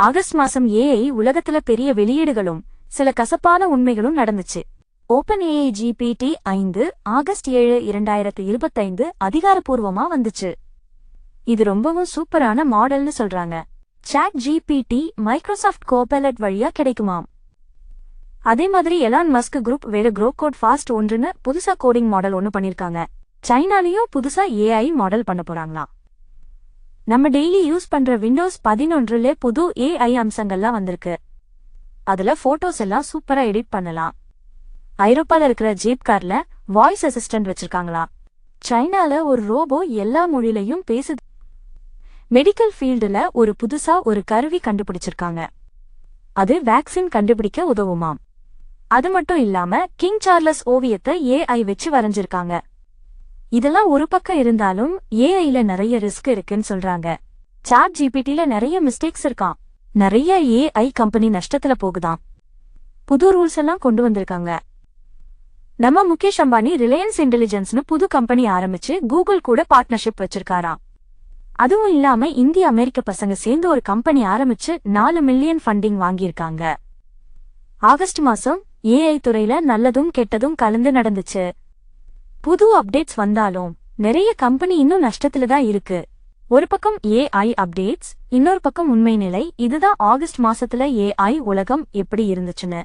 August மாசம் AI உலகத்துல பெரிய வெளியீடுகளும் சில கசப்பான உண்மைகளும் நடந்துச்சு. ஓபன் ஏஐ ஜிபிடி ஐந்து ஆகஸ்ட் ஏழு இரண்டாயிரத்து இருபத்தைந்து அதிகாரப்பூர்வமா வந்துச்சு. இது ரொம்பவும் சூப்பரான மாடல்னு சொல்றாங்க. சாட் ஜிபிடி மைக்ரோசாஃப்ட் கோபைலட் வழியா கிடைக்குமாம். அதே மாதிரி எலான் மஸ்க் குரூப் வேற க்ரோ கோட் ஃபாஸ்ட் ஒன்றுன்னு புதுசா கோடிங் மாடல் ஒன்னு பண்ணிருக்காங்க. சைனாலயும் புதுசா ஏஐ மாடல் பண்ண போறாங்களாம். நம்ம டெய்லி யூஸ் பண்ற விண்டோஸ் பதினொன்றுல புது ஏஐ அம்சங்கள்லாம் வந்திருக்கு. அதுல போட்டோஸ் எல்லாம் சூப்பரா எடிட் பண்ணலாம். ஐரோப்பால இருக்கிற ஜீப் கார்ல வாய்ஸ் அசிஸ்டன்ட் வச்சிருக்காங்களாம். சைனால ஒரு ரோபோ எல்லா மொழியிலையும் பேசுது. மெடிக்கல் ஃபீல்டுல ஒரு புதுசா ஒரு கருவி கண்டுபிடிச்சிருக்காங்க. அது வேக்சின் கண்டுபிடிக்க உதவுமாம். அது மட்டும் இல்லாம கிங் சார்லஸ் ஓவியத்தை ஏஐ வச்சு வரைஞ்சிருக்காங்க. இதெல்லாம் ஒரு பக்கம் இருந்தாலும் ஏஐல நிறைய ரிஸ்க் இருக்குன்னு சொல்றாங்க. சாட் ஜிபிடில நிறைய மிஸ்டேக்ஸ் இருக்கான் நிறைய ஏஐ கம்பெனி நஷ்டத்துல போகுதாம். புது ரூல்ஸ் எல்லாம் கொண்டு வந்திருக்காங்க. நம்ம முகேஷ் அம்பானி ரிலையன்ஸ் இன்டெலிஜென்ஸ்னு புது கம்பெனி ஆரம்பிச்சு கூகுள் கூட பார்ட்னர்ஷிப் வச்சிருக்காராம். அதுவும் இல்லாம இந்திய அமெரிக்க பசங்க சேர்ந்து ஒரு கம்பெனி ஆரம்பிச்சு நாலு மில்லியன் ஃபண்டிங் வாங்கியிருக்காங்க. ஆகஸ்ட் மாசம் ஏஐ துறையில நல்லதும் கெட்டதும் கலந்து நடந்துச்சு. புது அப்டேட்ஸ் வந்தாலும் நிறைய கம்பெனி இன்னும் நஷ்டத்துல தான் இருக்கு. ஒரு பக்கம் ஏஐ அப்டேட்ஸ் இன்னொரு பக்கம் உண்மை நிலை. இதுதான் ஆகஸ்ட் மாசத்துல ஏஐ உலகம் எப்படி இருந்துச்சுன்னு.